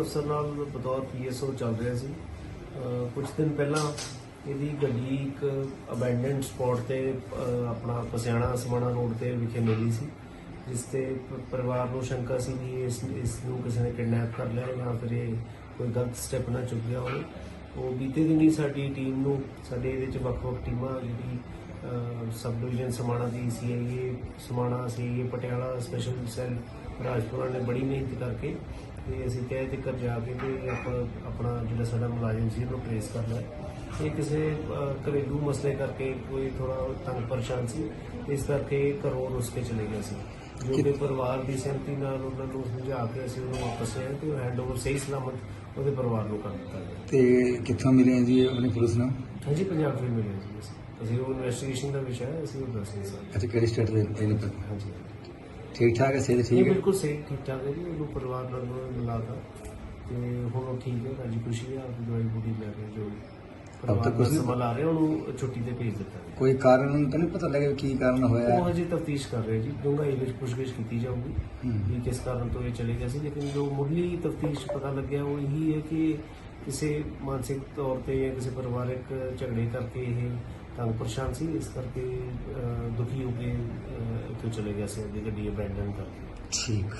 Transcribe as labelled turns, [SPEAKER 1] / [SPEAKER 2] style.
[SPEAKER 1] ਅਫਸਰ ਨਾਲ ਬਤੌਰ ਪੀਐਸਓ ਚੱਲ ਰਿਹਾ ਸੀ। ਅਹ ਕੁਝ ਦਿਨ ਪਹਿਲਾਂ ਇਹਦੀ ਗੱਡੀ ਇੱਕ ਅਬੈਂਡਨਡ ਸਪੌਟ ਤੇ ਆਪਣਾ ਪਸਿਆਣਾ ਸਮਾਣਾ ਰੋਡ ਤੇ ਵਿਖੇ ਮਿਲੀ ਸੀ, ਜਿਸ ਤੇ ਪਰਿਵਾਰ ਨੂੰ ਸ਼ੰਕਾ ਸੀ ਕਿ ਇਸ ਇਸ ਨੂੰ ਕਿਸੇ ਨੇ ਕਿਡਨੈਪ ਕਰ ਲਿਆ ਜਾਂ ਫਿਰ ਇਹ ਕੋਈ ਗਲਤ ਸਟੈਪ ਨਾ ਚੁੱਕ ਗਿਆ ਹੋਵੇ। ਉਹ ਬੀਤੇ ਦਿਨੀ ਸਾਡੀ ਟੀਮ ਨੂੰ, ਸਾਡੇ ਇਹਦੇ ਚ ਵੱਖ-ਵੱਖ ਟੀਮਾਂ ਜਿਹੜੀ ਸਬ ਡਿਵੀਜ਼ਨ ਸਮਾਣਾ ਦੀ CIA Samana CIA Patiala special cell Rajpura ਨੇ ਬੜੀ ਮਿਹਨਤ ਕਰਕੇ ਤੇ ਅਸੀਂ ਤਹਿ ਤੱਕ ਜਾ ਕੇ ਤੇ ਆਪਾਂ ਆਪਣਾ ਜਿਹੜਾ ਸਾਡਾ ਮੁਲਾਜ਼ਮ ਸੀ ਉਹਨੂੰ ਟ੍ਰੇਸ ਕਰ ਲਿਆ। ਇਹ ਕਿਸੇ ਅਹ, ਘਰੇਲੂ ਮਸਲੇ ਕਰਕੇ ਕੋਈ ਥੋੜਾ ਤੰਗ ਪਰੇਸ਼ਾਨ ਸੀ ਇਸ ਕਰਕੇ ਘਰੋਂ ਰੁੱਸ ਕੇ ਚਲੇ ਗਿਆ ਸੀ। ਜੋ ਕਿ ਪਰਿਵਾਰ ਦੀ ਸਹਿਮਤੀ ਨਾਲ ਉਹਨਾਂ ਨੂੰ ਸਮਝਾ ਕੇ ਅਸੀਂ ਉਹਨੂੰ ਵਾਪਸ ਲਿਆ ਤੇ ਉਹ ਹੈਂਡਓਵਰ ਸਹੀ ਸਲਾਮਤ ਉਹਦੇ ਪਰਿਵਾਰ ਨੂੰ ਕਰ ਦਿੱਤਾ ਗਿਆ।
[SPEAKER 2] ਤੇ ਕਿੱਥੋਂ ਮਿਲੇ ਆ ਜੀ ਆਪਣੀ ਪੁਲਿਸ ਨੂੰ?
[SPEAKER 1] ਹਾਂਜੀ ਪੰਜਾਬ ਤੋਂ ਹੀ ਮਿਲਿਆ ਜੀ ਅਸੀਂ। ਅਸੀਂ ਉਹ ਇਨਵੈਸਟੀਗੇਸ਼ਨ ਦਾ ਵਿਸ਼ਾ ਹੈ ਅਸੀਂ ਉਹ ਦੱਸ ਨਹੀਂ ਸਕਦੇ।
[SPEAKER 2] ਅੱਛਾ ਕਿਹੜੀ ਸਟੇਟ ਦੇ ਨਹੀਂ ਪਤਾ
[SPEAKER 1] ਹਾਂਜੀ।
[SPEAKER 2] ਠੀਕ ਠਾਕ ਹੈ ਸਿਹਤ
[SPEAKER 1] ਇਹ
[SPEAKER 2] ਠੀਕ ਹੈ?
[SPEAKER 1] ਬਿਲਕੁਲ ਸਹੀ ਠੀਕ ਠਾਕ ਹੈ ਜੀ ਉਹਨੂੰ ਪਰਿਵਾਰ ਨਾਲ ਮਿਲਾਤਾ ਤੇ ਹੁਣ ਉਹ ਠੀਕ ਹੈ ਰਾਜੀ ਖੁਸ਼ੀ ਹੈ ਆਪਣੀ ਦਵਾਈ ਬੂਟੀ ਲੈ ਕੇ ਜੋ ਪਰਿਵਾਰ
[SPEAKER 2] ਤੱਕ
[SPEAKER 1] ਦਾ
[SPEAKER 2] ਕੁਛ ਨਹੀਂ-
[SPEAKER 1] ਲਾ ਰਹੇ ਉਹਨੂੰ ਛੁੱਟੀ ਤੇ ਭੇਜ ਦਿੱਤਾ ਗਿਆ।
[SPEAKER 2] ਕੋਈ ਕਾਰਨ ਤਾਂ ਨਹੀਂ ਪਤਾ ਲੱਗਿਆ ਵੀ ਕੀ ਕਾਰਨ ਹੋਇਆ।
[SPEAKER 1] ਉਹ ਹਜੇ ਤਫਤੀਸ਼ ਕਰ ਰਹੇ ਜੀ ਡੂੰਘਾਈ ਵਿੱਚ ਪੁੱਛਗਿੱਛ ਕੀਤੀ ਜਾਊਗੀ। ਵੀ ਕਿਸ ਕਾਰਨ ਤੋਂ ਇਹ ਚਲੇ ਗਏ ਸੀ ਲੇਕਿਨ ਜੋ ਮੁੱਢਲੀ ਤਫਤੀਸ਼ ਪਤਾ ਲੱਗਿਆ ਉਹ ਇਹੀ ਹੈ ਕਿ ਕਿਸੇ ਮਾਨਸਿਕ ਤੌਰ ਤੇ ਜਾਂ ਕਿਸੇ ਪਰਿਵਾਰਕ ਝਗੜੇ ਕਰਕੇ ਇਹ ਪਰੇਸ਼ਾਨ ਸੀ, ਇਸ ਕਰਕੇ ਦੁਖੀ ਹੋ ਕੇ ਇੱਥੋਂ ਚਲੇ ਗਿਆ ਸੀ, ਅੱਗੇ ਗੱਡੀ ਅਬੈਂਡਨ ਕਰਕੇ।
[SPEAKER 2] ਠੀਕ।